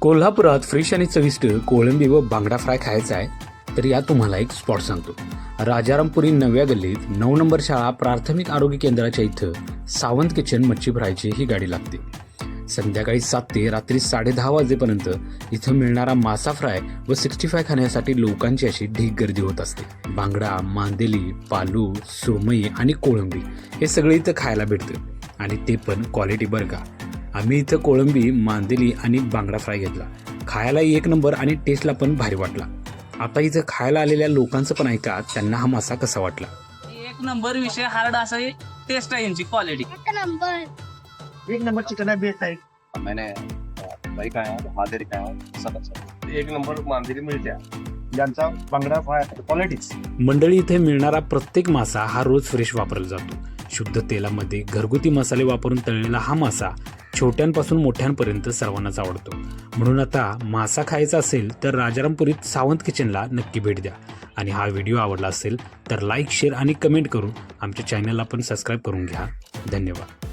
कोल्हापुरात फ्रेश आणि चविष्ट कोळंबी व बांगडा फ्राय खायचा आहे तर या तुम्हाला एक स्पॉट सांगतो. राजारामपुरी नव्या गल्लीत नऊ नंबर शाळा प्राथमिक आरोग्य केंद्राच्या इथं सावंत किचन मच्छी फ्रायची ही गाडी लागते. संध्याकाळी सात ते रात्री साडेदहा वाजेपर्यंत इथं मिळणारा मासा फ्राय व सिक्स्टी फाय खाण्यासाठी लोकांची अशी ढीक गर्दी होत असते. बांगडा मांदेली पालू सुरमई आणि कोळंबी हे सगळे इथं खायला भेटतं. आणि ते पण क्वालिटी बरं का. आम्ही इथं कोळंबी मांदेली आणि बांगडा फ्राय घेतला. खायला एक नंबर आणि टेस्टला पण भारी वाटला. आता इथं खायला आलेल्या लोकांचं पण ऐका त्यांना हा मासा कसा वाटला? एक नंबर विषय हार्ड असा टेस्ट आहे यांची क्वालिटी एक नंबर. एक नंबर चिकन है बेस्ट है मैंने भाई खाया मादेरी खाया सब अच्छा एक नंबर मांदेरी मिळत्या ज्यांचा बांगडा फ्राय क्वालिटीच मंडळी इथे मिळणारा प्रत्येक मासा हा रोज फ्रेश वापरला जातो. शुद्ध तेलामध्ये घरगुती मसाले वापरून तळलेला हा मासा छोट्यांपासून मोठ्यांपर्यंत सर्वांनाच आवडतो. म्हणून आता मासा खायचा असेल तर राजारामपुरीत सावंत किचनला नक्की भेट द्या. आणि हा व्हिडिओ आवडला असेल तर लाईक शेअर आणि कमेंट करून आमच्या चॅनलला पण सबस्क्राईब करून घ्या. धन्यवाद.